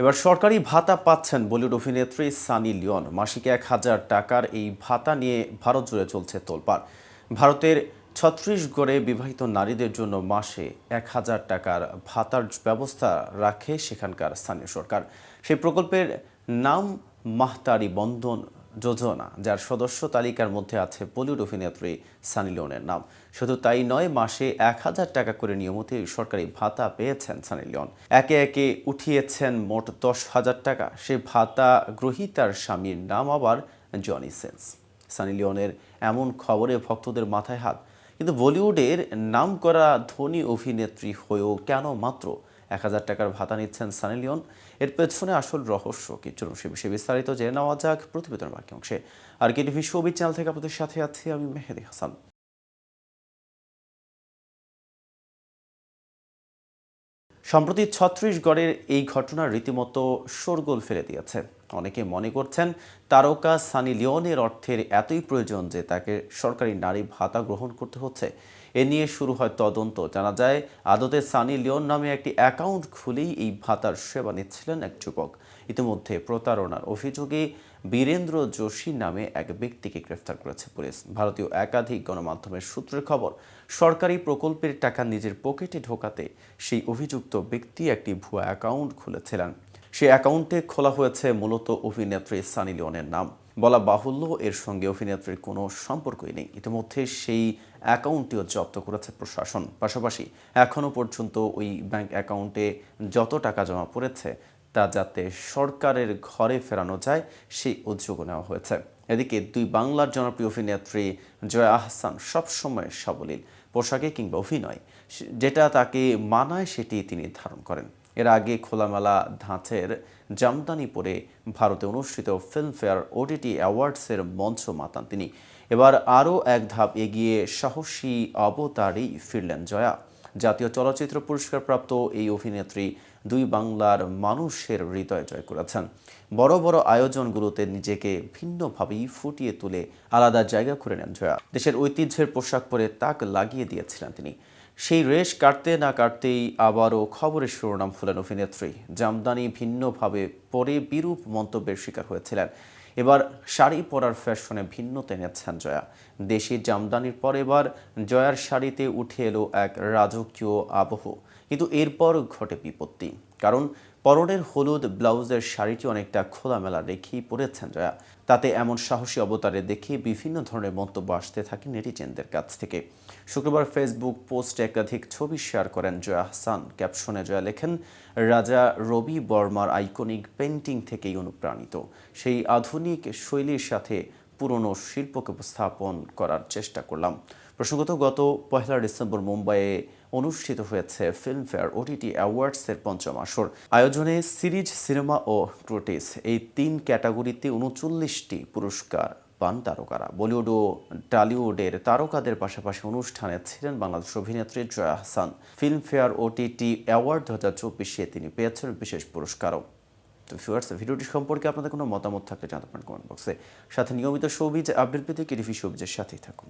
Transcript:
এবার সরকারি ভাতা পাচ্ছেন বলিউড অভিনেত্রী সানি লিওন। মাসিক এক হাজার টাকার এই ভাতা নিয়ে ভারত জুড়ে চলছে তোলপাড়। ভারতের ছত্রিশগড়ে বিবাহিত নারীদের জন্য মাসে এক হাজার টাকার ভাতার ব্যবস্থা রাখে সেখানকার স্থানীয় সরকার। সেই প্রকল্পের নাম মাহতারি বন্ধন যোজনা, যার সদস্য তালিকার মধ্যে আছে বলিউড অভিনেত্রী সানি লিওনের নাম। শুধু তাই নয়, মাসে এক হাজার টাকা করে নিয়মিত সরকারি ভাতা পেয়েছেন সানি লিওন। একে একে উঠিয়েছেন মোট দশ হাজার টাকা। সে ভাতা গ্রহীতার স্বামীর নাম আবার জনি সেন্স। সানি লিওনের এমন খবরে ভক্তদের মাথায় হাত। কিন্তু বলিউডের নামকরা ধনী অভিনেত্রী হয়েও কেন মাত্র? এক হাজার টাকার ভাতা নিচ্ছেন সানি লিওন। এর পেছনে আসল রহস্য কি? চলুন সে বিষয়ে বিস্তারিত জেনে নেওয়া যাক প্রতিবেদনের বাকি অংশে। আর কে টিভি শোবি চ্যানেল থেকে আপনাদের সাথে আছি আমি মেহেদি হাসান। সম্প্রতি ছত্রিশগড়ের এই ঘটনা রীতিমতো শোরগোল ফেলে দিয়েছে। অনেকে মনে করছেন তারকা সানি লিওনের অর্থের এতই প্রয়োজন যে তাকে সরকারি নারী ভাতা গ্রহণ করতে হচ্ছে। এ নিয়ে শুরু হয় তদন্ত। জানা যায়, আদতে সানি লিওন নামে একটি অ্যাকাউন্ট খুলেই এই ভাতার সেবা নিচ্ছিলেন এক যুবক। ইতিমধ্যে প্রতারণার অভিযোগে বীরেন্দ্র যোশী নামে এক ব্যক্তিকে গ্রেফতার করেছে পুলিশ। ভারতীয় একাধিক গণমাধ্যমের সূত্রের খবর, সরকারি প্রকল্পের টাকা নিজের পকেটে ঢোকাতে সেই অভিযুক্ত ব্যক্তি একটি ভুয়া অ্যাকাউন্ট খুলেছিলেন। সেই অ্যাকাউন্টে খোলা হয়েছে মূলত অভিনেত্রী সানি লিওনের নাম। বলা বাহুল্য, এর সঙ্গে অভিনেত্রীর কোনো সম্পর্কই নেই। ইতিমধ্যে সেই অ্যাকাউন্টটিও জব্দ করেছে প্রশাসন। পাশাপাশি এখনও পর্যন্ত ওই ব্যাংক অ্যাকাউন্টে যত টাকা জমা পড়েছে, তা যাতে সরকারের ঘরে ফেরানো যায়, সেই উদ্যোগ নেওয়া হয়েছে। এদিকে দুই বাংলার জনপ্রিয় অভিনেত্রী জয়া আহসান সবসময় সাবলীল পোশাকে কিংবা অভিনয় যেটা তাকে মানায় সেটি তিনি ধারণ করেন। এর আগে খোলামেলা ধাঁচের জামদানি পরে ভারতে অনুষ্ঠিত ফিল্মফেয়ার ওটিটি অ্যাওয়ার্ডসের মঞ্চ মাতান তিনি। এবার আরও এক ধাপ এগিয়ে সাহসী অবতারেই ফিরলেন জয়া। জাতীয় চলচ্চিত্র পুরস্কারপ্রাপ্ত এই অভিনেত্রী দুই বাংলার মানুষের হৃদয় জয় করেছেন। বড় বড় আয়োজনগুলোতে নিজেকে ভিন্নভাবেই ফুটিয়ে তুলে আলাদা জায়গা করে নেন জয়া। দেশের ঐতিহ্যের পোশাক পরে তাক লাগিয়ে দিয়েছিলেন তিনি। সেই রেশ কাটতে না কাটতেই আবারও খবরের শিরোনাম হলেন অভিনেত্রী। জামদানি ভিন্নভাবে পরে বিরূপ মন্তব্যের শিকার হয়েছিলেন। এবার শাড়ি পরার ফ্যাশনে ভিন্নতা এনেছেন জয়া। দেশি জামদানির পর এবার জয়ার শাড়িতে উঠে এলো এক রাজকীয় আবহ। কিন্তু এরপর ঘটে বিপত্তি। কারণ পরনের হলুদ ব্লাউজের শাড়িটি অনেকটা খোলামেলা রেখেই পরেছেন জয়া। তাতে এমন সাহসী অবতারে দেখে বিভিন্ন ধরনের মন্তব্য আসতে থাকে নেটিজেনদের কাছ থেকে। শুক্রবার ফেসবুক পোস্টে একাধিক ছবি শেয়ার করেন জয়া হাসান। ক্যাপশনে জয়া লেখেন, রাজা রবি বর্মার আইকনিক পেন্টিং থেকেই অনুপ্রাণিত। সেই আধুনিক শৈলীর সাথে পুরনো শিল্পকে উপস্থাপন করার চেষ্টা করলাম। প্রসঙ্গত, গত পয়লা ডিসেম্বর মুম্বাইয়ে অনুষ্ঠিত হয়েছে ফিল্মফেয়ার ওটিটি অ্যাওয়ার্ডসের পঞ্চম আসর। আয়োজনে সিরিজ, সিনেমা ও ট্রোটিস এই তিন ক্যাটাগরিতে উনচল্লিশটি পুরস্কার পান তারকারা। বলিউড ও টলিউডের তারকাদের পাশাপাশি অনুষ্ঠানে ছিলেন বাংলাদেশ অভিনেত্রী Joya Hasan. Filmfare OTT award দু হাজার চব্বিশে তিনি পেয়েছেন বিশেষ পুরস্কারও। তো ভিউয়ার্স ভিডিওটি সম্পর্কে আপনাদের কোনো মতামত থাকলে পারেন কমেন্ট বক্সে সাথে নিয়মিত শোবিজ আপডেট পেতে কেটিভি সাথেই থাকুন।